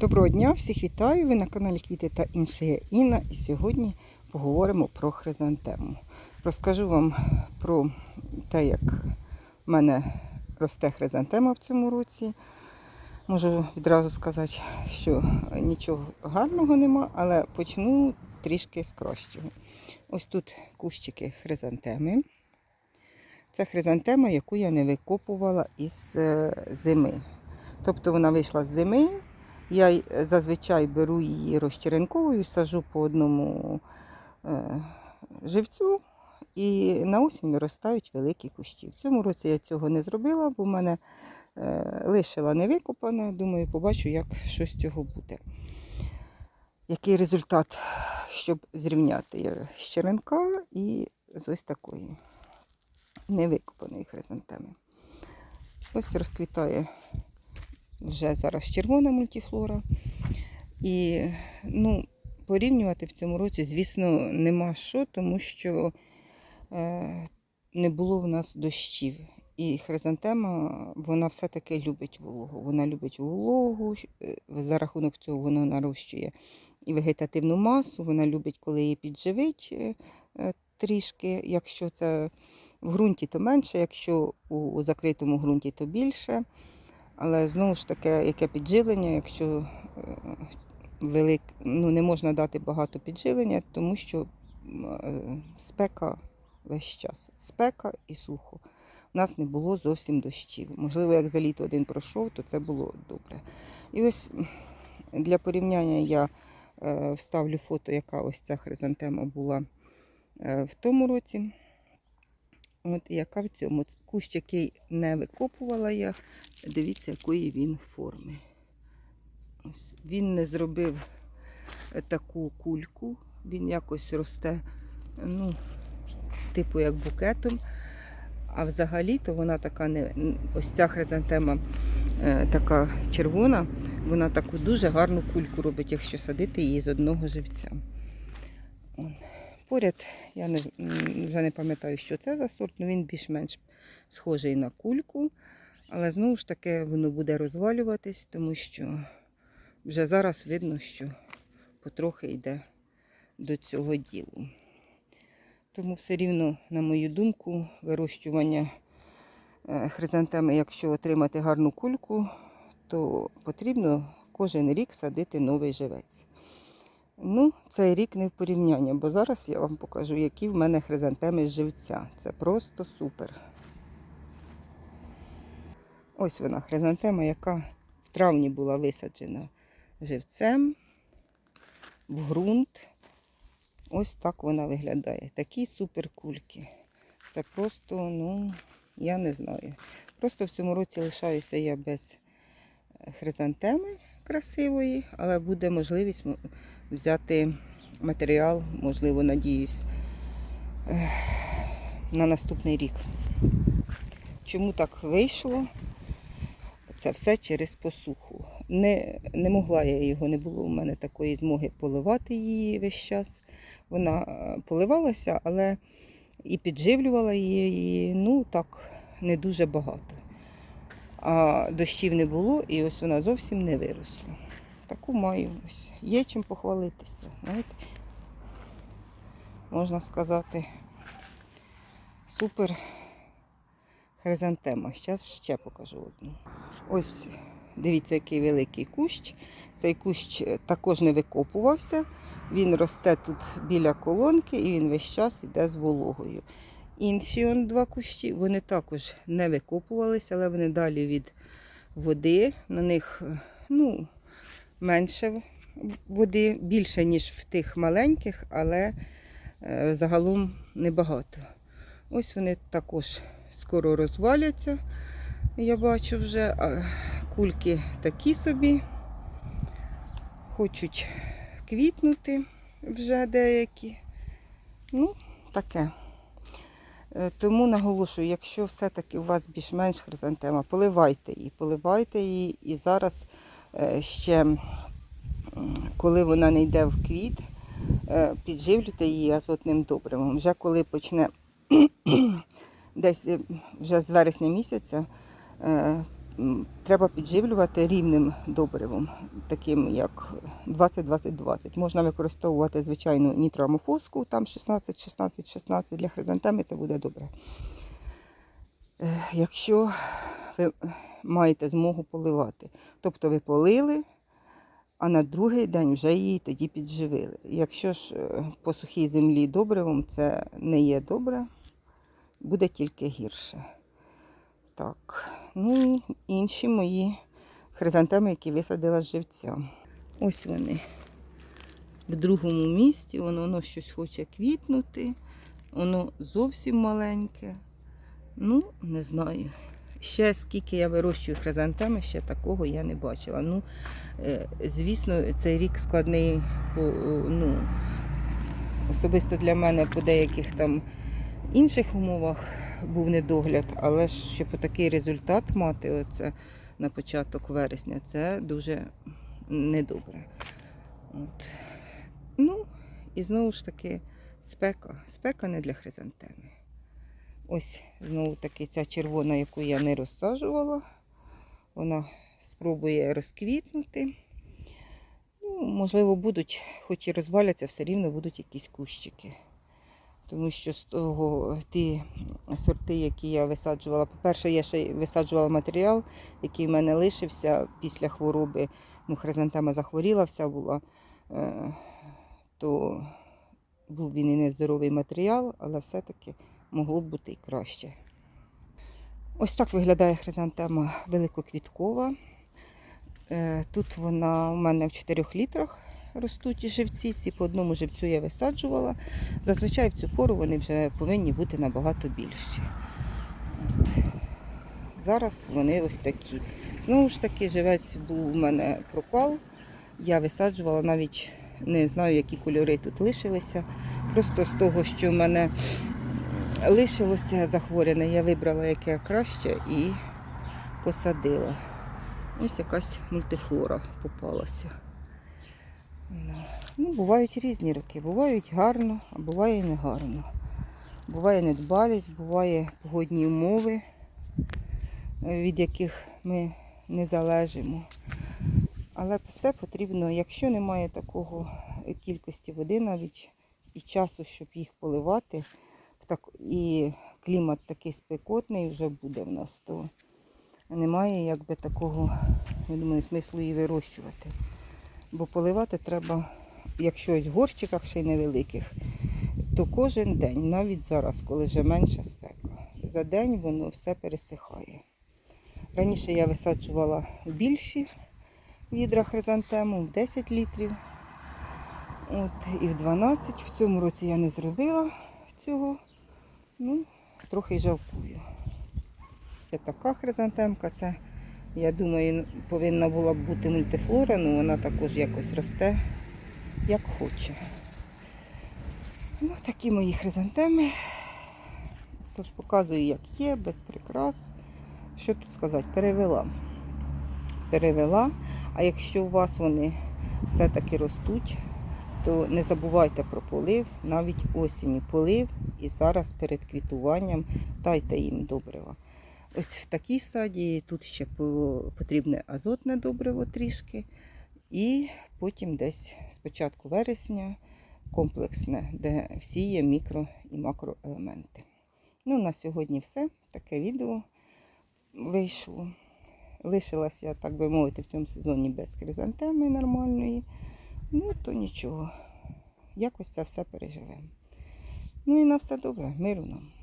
Доброго дня, всіх вітаю! Ви на каналі Квіти та інше я Інна. І сьогодні поговоримо про хризантему. Розкажу вам про те, як в мене росте хризантема в цьому році. Можу відразу сказати, що нічого гарного нема, але почну трішки з кращого. Ось тут кущики хризантеми. Це хризантема, яку я не викопувала із е, зими. Тобто вона вийшла з зими. Я зазвичай беру її розчеренковою, сажу по одному е, живцю, і на осінь виростають великі кущі. В цьому році я цього не зробила, бо в мене е, лишила невикопане. Думаю, побачу, як що з цього буде. Який результат, щоб зрівняти з черенка і з ось такої невикопаної хризантеми. Ось розквітає вже зараз червона мультифлора. І ну, порівнювати в цьому році, звісно, нема що, тому що е, не було в нас дощів. І хризантема, вона все-таки любить вологу. Вона любить вологу, е, за рахунок цього вона нарощує і вегетативну масу, вона любить, коли її підживить е, е, трішки. Якщо це в ґрунті, то менше, якщо у, у закритому ґрунті, то більше. Але знову ж таки, яке підживлення, якщо е, велик, ну, не можна дати багато підживлення, тому що е, спека весь час. Спека і сухо. У нас не було зовсім дощів. Можливо, як за літо один пройшов, то це було добре. І ось для порівняння я е, вставлю фото, яка ось ця хризантема була в тому році. От яка в цьому кущ, який не викопувала я, дивіться, якої він форми. Ось Він не зробив е, таку кульку, він якось росте, ну, типу як букетом. А взагалі-то вона така не ось ця хризантема е, така червона, вона таку дуже гарну кульку робить, якщо садити її з одного живця. Поряд, я не, вже не пам'ятаю, що це за сорт, але він більш-менш схожий на кульку. Але знову ж таки воно буде розвалюватись, тому що вже зараз видно, що потрохи йде до цього ділу. Тому все рівно, на мою думку, вирощування е, хризантеми, якщо отримати гарну кульку, то потрібно кожен рік садити новий живець. Ну, цей рік не в порівняння, бо зараз я вам покажу, які в мене хризантеми з живця. Це просто супер. Ось вона хризантема, яка в травні була висаджена живцем в ґрунт. Ось так вона виглядає. Такі супер кульки. Це просто, ну, я не знаю. Просто в цьому році лишаюся я без е, хризантеми красивої, але буде можливість взяти матеріал, можливо, надіюсь, на наступний рік. Чому так вийшло? Це все через посуху. Не, не могла я його, не було у мене такої змоги поливати її весь час. Вона е, поливалася, але і підживлювала її, ну так, не дуже багато. А дощів не було, і ось вона зовсім не виросла. Таку маю ось. Є чим похвалитися. Знаєте? Можна сказати, супер хризантема. Зараз ще покажу одну. Ось дивіться, який великий кущ. Цей кущ е, також не викопувався. Він росте тут біля колонки і він весь час йде з вологою. Інші он два кущі, вони також не викопувалися, але вони далі від води. На них е, ну, менше води, більше, ніж в тих маленьких, але е, загалом небагато. Ось вони також скоро розваляться. Я бачу вже кульки такі собі. Хочуть квітнути вже деякі. Ну, таке. Е, Тому наголошую, якщо все-таки у вас більш-менш хризантема, поливайте її, поливайте її. І зараз ще, коли вона не йде в квіт, е, підживлюйте її азотним добривом. Вже коли почне десь е, вже з вересня місяця е, треба підживлювати рівним добривом, таким як 20-20-20. Можна використовувати звичайну нітроамофоску, там 16-16-16 для хризантеми, це буде добре. Е, Якщо ви маєте змогу поливати, тобто ви полили, а на другий день вже її тоді підживили. Якщо ж е, по сухій землі добривом це не є добре, буде тільки гірше. Так, ну і інші мої хризантеми, які висадила з живця. Ось вони. В другому місці воно, воно щось хоче квітнути, воно зовсім маленьке. Ну, не знаю. Ще скільки я вирощую хризантеми, ще такого я не бачила. Ну, е, звісно, цей рік складний ну, особисто для мене по деяких там інших умовах був недогляд, але щоб такий результат мати оце на початок вересня, це дуже недобре. От. Ну, і знову ж таки, спека. Спека не для хризантеми. Ось знову таки ця червона, яку я не розсаджувала. Вона спробує розквітнути. Ну, можливо, будуть, хоч і розваляться, все рівно будуть якісь кущики. Тому що з того ті сорти, які я висаджувала, по-перше, я ще висаджувала матеріал, який в мене лишився після хвороби. Ну, хризантема захворіла, вся була, е, то був він і нездоровий матеріал, але все-таки могло б бути і краще. Ось так виглядає хризантема великоквіткова. Е, Тут вона у мене в 4 літрах ростуть живці, всі по одному живцю я висаджувала. Зазвичай в цю пору вони вже повинні бути набагато більші. От. Зараз вони ось такі. Знову ж таки, живець був у мене пропав. Я висаджувала навіть не знаю, які кольори тут лишилися. Просто з того, що в мене лишилося захворяне, я вибрала яке краще і посадила. Ось якась мультифлора попалася. Ну, бувають різні роки. Бувають гарно, а буває і не гарно. Буває недбалість, буває погодні умови, від яких ми не залежимо. Але все потрібно, якщо немає такого кількості води навіть і часу, щоб їх поливати, так, і клімат такий спекотний вже буде в нас, то немає якби такого, я думаю, смислу її вирощувати. Бо поливати треба, якщо ось в горщиках ще й невеликих, то кожен день, навіть зараз, коли вже менша спека, за день воно все пересихає. Раніше я висаджувала більші відра хризантему, в 10 літрів. От, і в 12. В цьому році я не зробила цього. Ну, трохи й жалкую. Це така хризантемка, це, я думаю, повинна була б бути мультифлора, але вона також якось росте, як хоче. Ну, такі мої хризантеми. Тож показую, як є, без прикрас. Що тут сказати? Перевела. Перевела. А якщо у вас вони все-таки ростуть, то не забувайте про полив, навіть осінню полив і зараз перед квітуванням дайте їм добрива. Ось в такій стадії тут ще потрібне азотне добриво трішки, і потім десь з початку вересня комплексне, де всі є мікро і макроелементи. Ну, на сьогодні все. Таке відео вийшло. Лишилася, так би мовити, в цьому сезоні без хризантеми нормальної. Ну, то нічого. Якось це все переживемо. Ну і на все добре, миру нам.